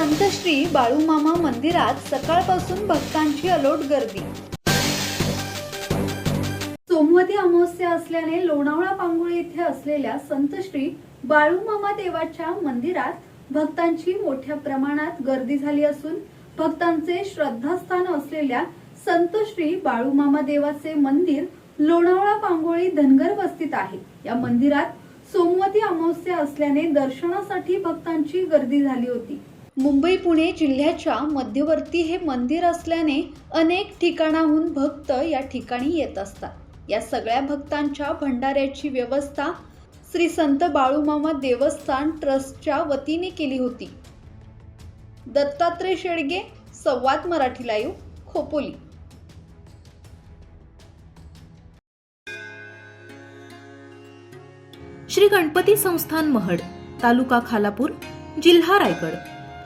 संत श्री बाळूमामा मंदिरात सकाळपासून भक्तांची अलोट गर्दी. सोमवती अमावस्या असल्याने लोणावळा पांगोळी येथे असलेल्या संत श्री बाळूमामा देवाच्या मंदिरात भक्तांची मोठ्या प्रमाणात गर्दी झाली असून भक्तांचे श्रद्धास्थान असलेल्या संत श्री बाळूमामा देवाचे मंदिर लोणावळा पांगोळी धनगर वस्तीत आहे. या मंदिरात सोमवती अमावस्या असल्याने दर्शनासाठी भक्तांची गर्दी झाली होती. मुंबई पुणे जिल्ह्याच्या मध्यवर्ती हे मंदिर असल्याने अनेक ठिकाणाहून भक्त या ठिकाणी येत असतात. या सगळ्या भक्तांच्या भंडाऱ्याची व्यवस्था श्री संत बाळूमामा देवस्थान ट्रस्टच्या वतीने केली होती. दत्तात्रय शेडगे संवाद मराठी लाईव्ह खोपोली. श्री गणपती संस्थान महड तालुका खालापूर जिल्हा रायगड.